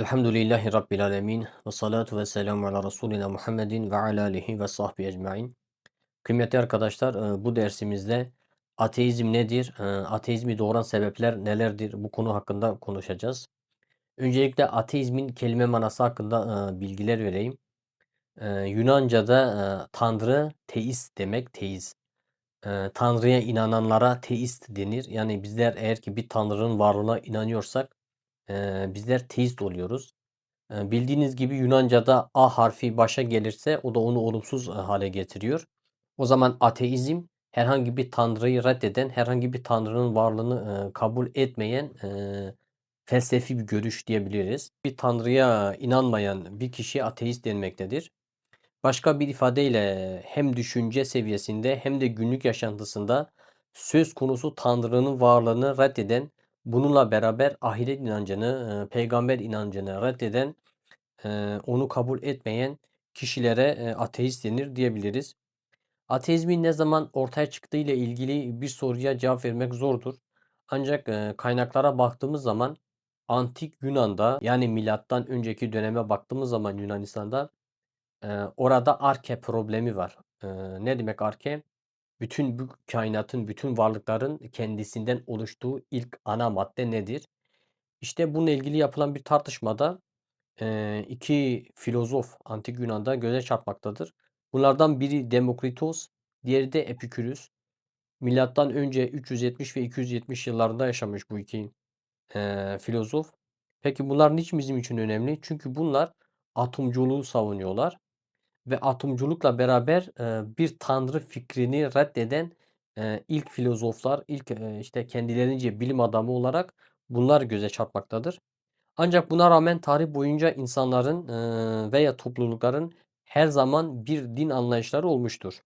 Elhamdülillahi Rabbil alemin. Ve salatu ve selamu ala Resulina Muhammedin ve ala alihi ve sahbihi ecmain. Kıymetli arkadaşlar, e, bu dersimizde ateizm nedir, e, ateizmi doğuran sebepler nelerdir bu konu hakkında konuşacağız. Öncelikle ateizmin kelime manası hakkında e, bilgiler vereyim. Yunanca'da Tanrı teist demek, teist. Tanrı'ya inananlara teist denir. Yani bizler eğer ki bir Tanrı'nın varlığına inanıyorsak bizler teist oluyoruz. bildiğiniz gibi Yunanca'da A harfi başa gelirse o da onu olumsuz hale getiriyor. O zaman ateizm herhangi bir tanrıyı reddeden, herhangi bir tanrının varlığını kabul etmeyen felsefi bir görüş diyebiliriz. Bir tanrıya inanmayan bir kişi ateist denmektedir. Başka bir ifadeyle hem düşünce seviyesinde hem de günlük yaşantısında söz konusu tanrının varlığını reddeden Bununla beraber ahiret inancını, peygamber inancını reddeden, onu kabul etmeyen kişilere ateist denir diyebiliriz. Ateizmin ne zaman ortaya çıktığı ile ilgili bir soruya cevap vermek zordur. Ancak kaynaklara baktığımız zaman antik Yunan'da yani milattan önceki döneme baktığımız zaman Yunanistan'da orada arke problemi var. Ne demek arke? Bütün bu kainatın, bütün varlıkların kendisinden oluştuğu ilk ana madde nedir? İşte bununla ilgili yapılan bir tartışmada iki filozof antik Yunan'da göze çarpmaktadır. Bunlardan biri Demokritos, diğeri de Epikürüs. Milattan önce 370 ve 270 yıllarında yaşamış bu iki eee, filozof. Peki bunlar niçin bizim için önemli? Çünkü bunlar atomculuğu savunuyorlar ve atomculukla beraber bir tanrı fikrini reddeden ilk filozoflar, ilk işte kendilerince bilim adamı olarak bunlar göze çarpmaktadır. Ancak buna rağmen tarih boyunca insanların veya toplulukların her zaman bir din anlayışları olmuştur.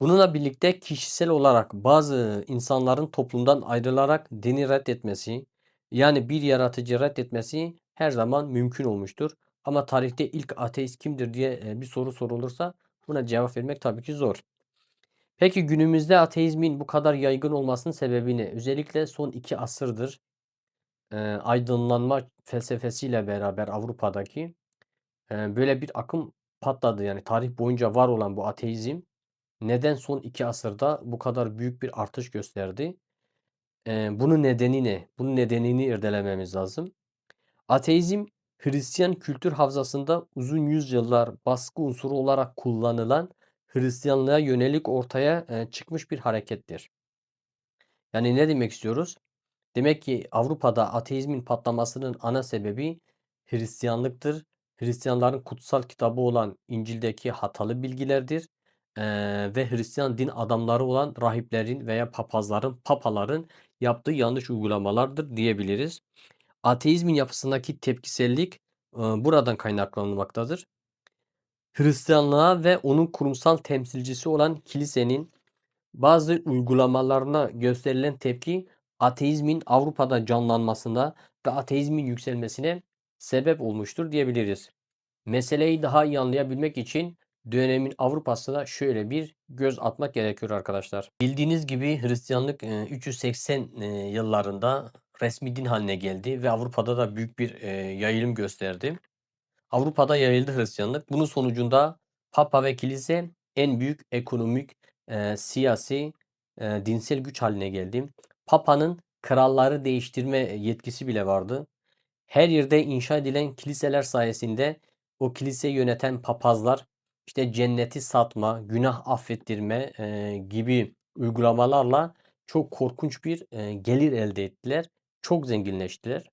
Bununla birlikte kişisel olarak bazı insanların toplumdan ayrılarak dini reddetmesi, yani bir yaratıcı reddetmesi her zaman mümkün olmuştur. Ama tarihte ilk ateist kimdir diye bir soru sorulursa buna cevap vermek tabii ki zor. Peki günümüzde ateizmin bu kadar yaygın olmasının sebebi ne? Özellikle son iki asırdır e, aydınlanma felsefesiyle beraber Avrupa'daki e, böyle bir akım patladı. Yani tarih boyunca var olan bu ateizm neden son iki asırda bu kadar büyük bir artış gösterdi? E, bunun nedeni ne? Bunun nedenini irdelememiz lazım. Ateizm Hristiyan kültür havzasında uzun yüzyıllar baskı unsuru olarak kullanılan Hristiyanlığa yönelik ortaya çıkmış bir harekettir. Yani ne demek istiyoruz? Demek ki Avrupa'da ateizmin patlamasının ana sebebi Hristiyanlıktır. Hristiyanların kutsal kitabı olan İncil'deki hatalı bilgilerdir. Ee, ve Hristiyan din adamları olan rahiplerin veya papazların, papaların yaptığı yanlış uygulamalardır diyebiliriz. Ateizmin yapısındaki tepkisellik buradan kaynaklanmaktadır. Hristiyanlığa ve onun kurumsal temsilcisi olan kilisenin bazı uygulamalarına gösterilen tepki ateizmin Avrupa'da canlanmasına ve ateizmin yükselmesine sebep olmuştur diyebiliriz. Meseleyi daha iyi anlayabilmek için dönemin Avrupa'sına şöyle bir göz atmak gerekiyor arkadaşlar. Bildiğiniz gibi Hristiyanlık 380 yıllarında resmi din haline geldi ve Avrupa'da da büyük bir yayılım gösterdi. Avrupa'da yayıldı Hristiyanlık. Bunun sonucunda Papa ve Kilise en büyük ekonomik, siyasi, dinsel güç haline geldi. Papa'nın kralları değiştirme yetkisi bile vardı. Her yerde inşa edilen kiliseler sayesinde o kiliseyi yöneten papazlar işte cenneti satma, günah affettirme e, gibi uygulamalarla çok korkunç bir e, gelir elde ettiler. Çok zenginleştiler.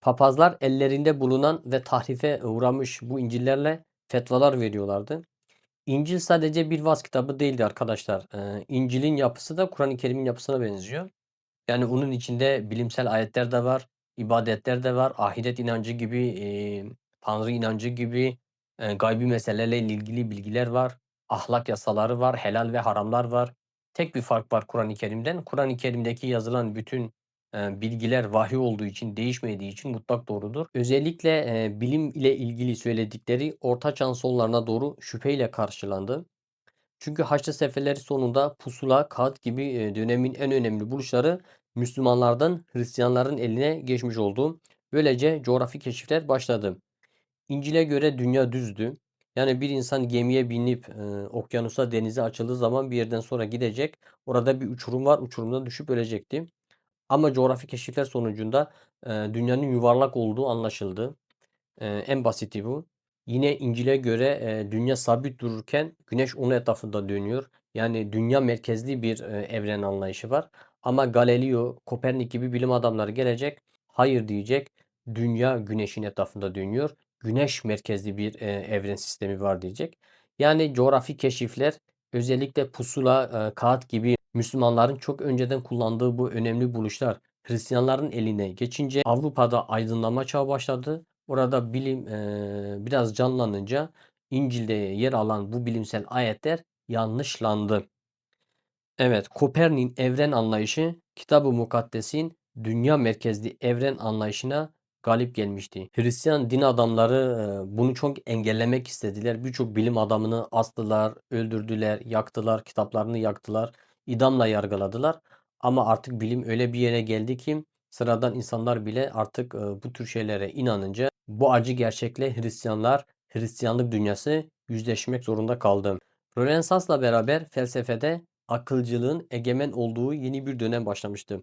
Papazlar ellerinde bulunan ve tahrife uğramış bu İncil'lerle fetvalar veriyorlardı. İncil sadece bir vaz kitabı değildi arkadaşlar. Ee, İncil'in yapısı da Kur'an-ı Kerim'in yapısına benziyor. Yani onun içinde bilimsel ayetler de var, ibadetler de var, ahiret inancı gibi, e, Tanrı inancı gibi, e, gaybi meselelerle ilgili bilgiler var, ahlak yasaları var, helal ve haramlar var. Tek bir fark var Kur'an-ı Kerim'den. Kur'an-ı Kerim'deki yazılan bütün e, bilgiler vahiy olduğu için, değişmediği için mutlak doğrudur. Özellikle e, bilim ile ilgili söyledikleri Orta Çağ sonlarına doğru şüpheyle karşılandı. Çünkü Haçlı seferleri sonunda pusula, kağıt gibi e, dönemin en önemli buluşları Müslümanlardan Hristiyanların eline geçmiş oldu. Böylece coğrafi keşifler başladı. İncil'e göre dünya düzdü. Yani bir insan gemiye binip e, okyanusa, denize açıldığı zaman bir yerden sonra gidecek. Orada bir uçurum var. Uçurumdan düşüp ölecekti. Ama coğrafi keşifler sonucunda e, dünyanın yuvarlak olduğu anlaşıldı. E, en basiti bu. Yine İncil'e göre e, dünya sabit dururken güneş onun etrafında dönüyor. Yani dünya merkezli bir e, evren anlayışı var. Ama Galileo, Kopernik gibi bilim adamları gelecek. Hayır diyecek. Dünya güneşin etrafında dönüyor. Güneş merkezli bir e, evren sistemi var diyecek. Yani coğrafi keşifler özellikle pusula, e, kağıt gibi Müslümanların çok önceden kullandığı bu önemli buluşlar Hristiyanların eline geçince Avrupa'da aydınlanma çağı başladı. Orada bilim eee, biraz canlanınca İncil'de yer alan bu bilimsel ayetler yanlışlandı. Evet, Kopernik'in evren anlayışı Kitab-ı Mukaddes'in dünya merkezli evren anlayışına galip gelmişti. Hristiyan din adamları e, bunu çok engellemek istediler. Birçok bilim adamını astılar, öldürdüler, yaktılar, kitaplarını yaktılar, idamla yargıladılar. Ama artık bilim öyle bir yere geldi ki sıradan insanlar bile artık e, bu tür şeylere inanınca bu acı gerçekle Hristiyanlar, Hristiyanlık dünyası yüzleşmek zorunda kaldı. Rönesans'la beraber felsefede akılcılığın egemen olduğu yeni bir dönem başlamıştı.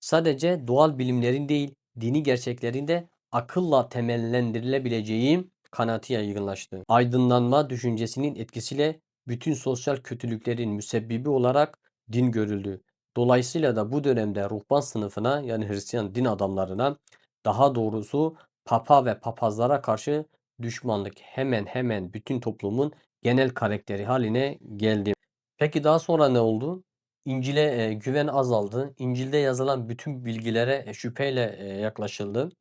Sadece doğal bilimlerin değil, dini gerçeklerin de akılla temellendirilebileceği kanaati yaygınlaştı. Aydınlanma düşüncesinin etkisiyle bütün sosyal kötülüklerin müsebbibi olarak din görüldü. Dolayısıyla da bu dönemde ruhban sınıfına yani Hristiyan din adamlarına daha doğrusu papa ve papazlara karşı düşmanlık hemen hemen bütün toplumun genel karakteri haline geldi. Peki daha sonra ne oldu? İncil'e e, güven azaldı. İncil'de yazılan bütün bilgilere e, şüpheyle e, yaklaşıldı.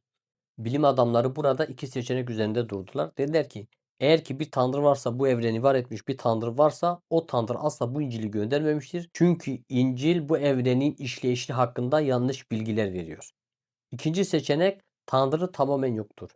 Bilim adamları burada iki seçenek üzerinde durdular. Dediler ki eğer ki bir tanrı varsa bu evreni var etmiş bir tanrı varsa o tanrı asla bu İncil'i göndermemiştir. Çünkü İncil bu evrenin işleyişi hakkında yanlış bilgiler veriyor. İkinci seçenek tanrı tamamen yoktur.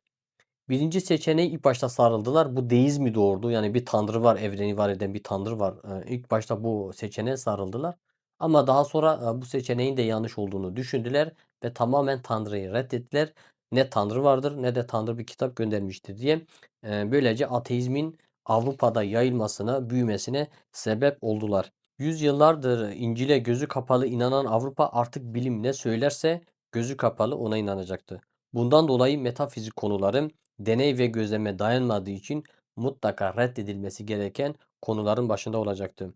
Birinci seçeneği ilk başta sarıldılar. Bu deizmi doğurdu. Yani bir tanrı var, evreni var eden bir tanrı var. İlk başta bu seçeneğe sarıldılar. Ama daha sonra e, bu seçeneğin de yanlış olduğunu düşündüler ve tamamen tanrıyı reddettiler. Ne tanrı vardır ne de tanrı bir kitap göndermiştir diye. E, böylece ateizmin Avrupa'da yayılmasına, büyümesine sebep oldular. Yüzyıllardır İncil'e gözü kapalı inanan Avrupa artık bilim ne söylerse gözü kapalı ona inanacaktı. Bundan dolayı metafizik konuları deney ve gözleme dayanmadığı için mutlaka reddedilmesi gereken konuların başında olacaktı.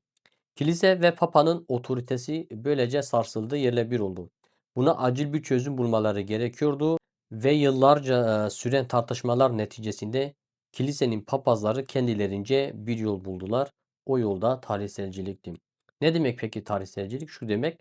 Kilise ve Papa'nın otoritesi böylece sarsıldı, yerle bir oldu. Buna acil bir çözüm bulmaları gerekiyordu ve yıllarca süren tartışmalar neticesinde kilisenin papazları kendilerince bir yol buldular. O yolda tarihselcilikti. Ne demek peki tarihselcilik? Şu demek,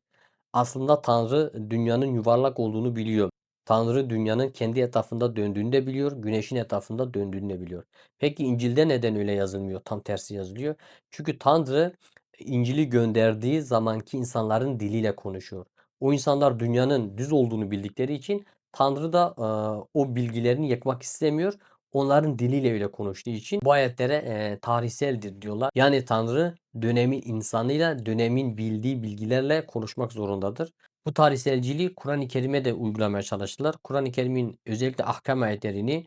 aslında Tanrı dünyanın yuvarlak olduğunu biliyor. Tanrı dünyanın kendi etrafında döndüğünü de biliyor, güneşin etrafında döndüğünü de biliyor. Peki İncil'de neden öyle yazılmıyor? Tam tersi yazılıyor. Çünkü Tanrı İncil'i gönderdiği zamanki insanların diliyle konuşuyor. O insanlar dünyanın düz olduğunu bildikleri için Tanrı da e, o bilgilerini yıkmak istemiyor. Onların diliyle öyle konuştuğu için bu ayetlere e, tarihseldir diyorlar. Yani Tanrı dönemin insanıyla, dönemin bildiği bilgilerle konuşmak zorundadır. Bu tarihselciliği Kur'an-ı Kerim'e de uygulamaya çalıştılar. Kur'an-ı Kerim'in özellikle ahkam ayetlerini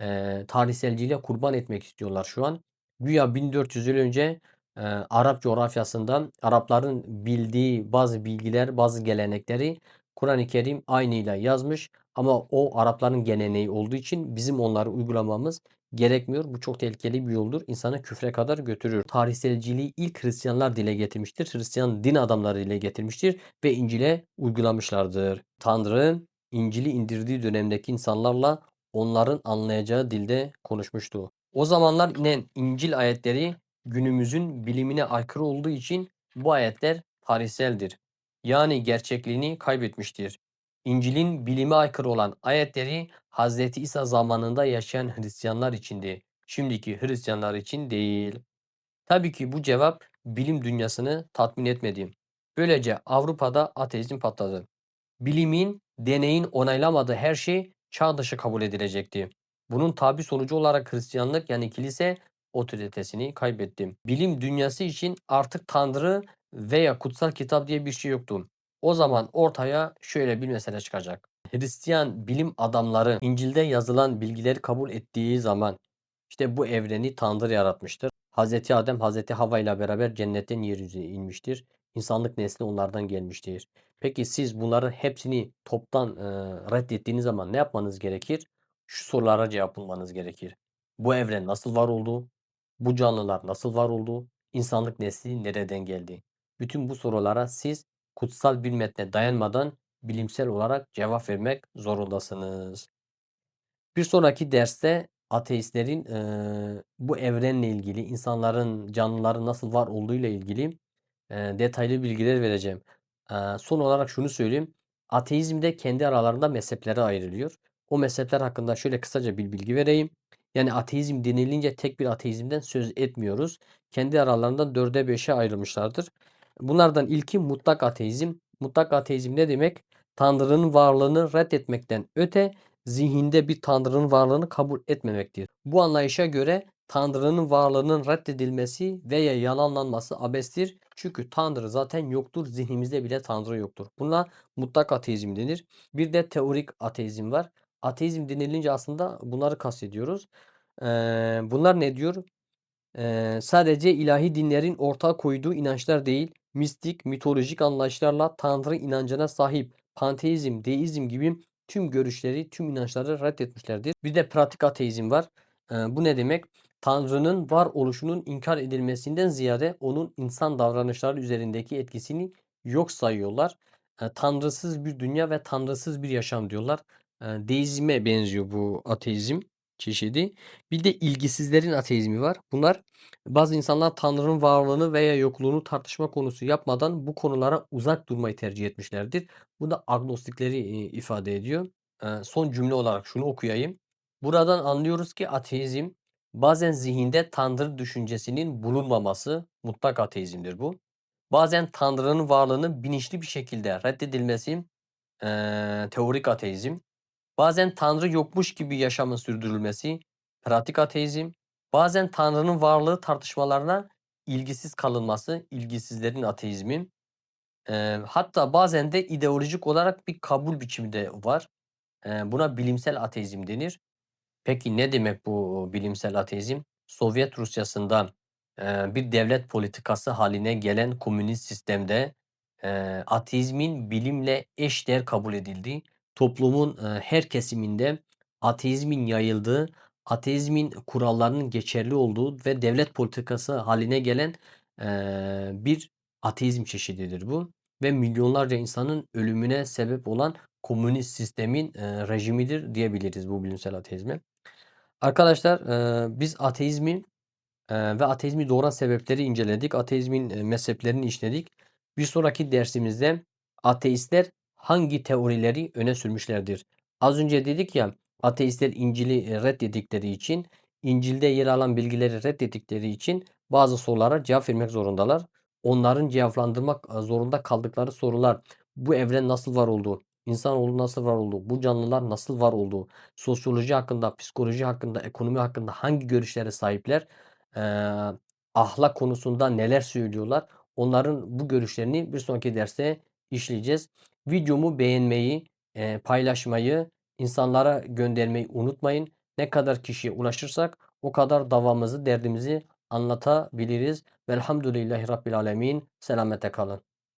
e, tarihselciliğe kurban etmek istiyorlar şu an. Güya 1400 yıl önce e, Arap coğrafyasından Arapların bildiği bazı bilgiler, bazı gelenekleri Kur'an-ı Kerim aynıyla yazmış ama o Arapların geleneği olduğu için bizim onları uygulamamız gerekmiyor. Bu çok tehlikeli bir yoldur. İnsanı küfre kadar götürür. Tarihselciliği ilk Hristiyanlar dile getirmiştir. Hristiyan din adamları dile getirmiştir ve İncil'e uygulamışlardır. Tanrı İncil'i indirdiği dönemdeki insanlarla onların anlayacağı dilde konuşmuştu. O zamanlar inen İncil ayetleri günümüzün bilimine aykırı olduğu için bu ayetler tarihseldir. Yani gerçekliğini kaybetmiştir. İncil'in bilime aykırı olan ayetleri Hz. İsa zamanında yaşayan Hristiyanlar içindi. Şimdiki Hristiyanlar için değil. Tabii ki bu cevap bilim dünyasını tatmin etmedi. Böylece Avrupa'da ateizm patladı. Bilimin, deneyin onaylamadığı her şey çağ dışı kabul edilecekti. Bunun tabi sonucu olarak Hristiyanlık yani kilise otoritesini kaybetti. Bilim dünyası için artık Tanrı veya kutsal kitap diye bir şey yoktu. O zaman ortaya şöyle bir mesele çıkacak. Hristiyan bilim adamları İncil'de yazılan bilgileri kabul ettiği zaman işte bu evreni Tanrı yaratmıştır. Hazreti Adem Hazreti Havva ile beraber cennetten yeryüzüne inmiştir. İnsanlık nesli onlardan gelmiştir. Peki siz bunların hepsini toptan e, reddettiğiniz zaman ne yapmanız gerekir? Şu sorulara cevap bulmanız gerekir. Bu evren nasıl var oldu? Bu canlılar nasıl var oldu? İnsanlık nesli nereden geldi? Bütün bu sorulara siz kutsal bir metne dayanmadan bilimsel olarak cevap vermek zorundasınız. Bir sonraki derste ateistlerin eee, bu evrenle ilgili, insanların, canlıların nasıl var olduğu ile ilgili eee, detaylı bilgiler vereceğim. Eee, son olarak şunu söyleyeyim. Ateizm de kendi aralarında mezheplere ayrılıyor. O mezhepler hakkında şöyle kısaca bir bilgi vereyim. Yani ateizm denilince tek bir ateizmden söz etmiyoruz. Kendi aralarında dörde beşe ayrılmışlardır. Bunlardan ilki mutlak ateizm. Mutlak ateizm ne demek? Tanrı'nın varlığını reddetmekten öte zihinde bir tanrının varlığını kabul etmemektir. Bu anlayışa göre tanrının varlığının reddedilmesi veya yalanlanması abestir. Çünkü tanrı zaten yoktur. Zihnimizde bile tanrı yoktur. Buna mutlak ateizm denir. Bir de teorik ateizm var. Ateizm denilince aslında bunları kastediyoruz. Ee, bunlar ne diyor? Ee, sadece ilahi dinlerin ortaya koyduğu inançlar değil, mistik, mitolojik anlayışlarla Tanrı inancına sahip panteizm, deizm gibi tüm görüşleri, tüm inançları reddetmişlerdir. Bir de pratik ateizm var. Ee, bu ne demek? Tanrı'nın var oluşunun inkar edilmesinden ziyade onun insan davranışları üzerindeki etkisini yok sayıyorlar. Tanrısız bir dünya ve tanrısız bir yaşam diyorlar. Deizme benziyor bu ateizm çeşidi. Bir de ilgisizlerin ateizmi var. Bunlar bazı insanlar Tanrı'nın varlığını veya yokluğunu tartışma konusu yapmadan bu konulara uzak durmayı tercih etmişlerdir. Bu da agnostikleri ifade ediyor. Son cümle olarak şunu okuyayım. Buradan anlıyoruz ki ateizm bazen zihinde Tanrı düşüncesinin bulunmaması mutlak ateizmdir bu. Bazen Tanrı'nın varlığının bilinçli bir şekilde reddedilmesi e, teorik ateizm. Bazen Tanrı yokmuş gibi yaşamın sürdürülmesi, pratik ateizm, bazen Tanrı'nın varlığı tartışmalarına ilgisiz kalınması, ilgisizlerin ateizmi. Eee, hatta bazen de ideolojik olarak bir kabul biçimi de var. Eee, buna bilimsel ateizm denir. Peki ne demek bu bilimsel ateizm? Sovyet Rusyası'nda eee, bir devlet politikası haline gelen komünist sistemde eee, ateizmin bilimle eşdeğer kabul edildiği, toplumun her kesiminde ateizmin yayıldığı, ateizmin kurallarının geçerli olduğu ve devlet politikası haline gelen bir ateizm çeşididir bu. Ve milyonlarca insanın ölümüne sebep olan komünist sistemin rejimidir diyebiliriz bu bilimsel ateizme. Arkadaşlar, biz ateizmin, ve ateizmi doğuran sebepleri inceledik. Ateizmin, mezheplerini işledik. Bir sonraki dersimizde ateistler hangi teorileri öne sürmüşlerdir? Az önce dedik ya, ateistler İncil'i, eee, reddettikleri için, İncil'de yer alan bilgileri reddettikleri için bazı sorulara cevap vermek zorundalar. Onların cevaplandırmak, eee, zorunda kaldıkları sorular, bu evren nasıl var oldu? İnsanoğlu nasıl var oldu? Bu canlılar nasıl var oldu? Sosyoloji hakkında, psikoloji hakkında, ekonomi hakkında hangi görüşlere sahipler? Eee, ahlak konusunda neler söylüyorlar? Onların bu görüşlerini bir sonraki derste işleyeceğiz. Videomu beğenmeyi, eee, paylaşmayı, insanlara göndermeyi unutmayın. Ne kadar kişiye ulaşırsak o kadar davamızı, derdimizi anlatabiliriz. Velhamdülillahi Rabbil alemin. Selamete kalın.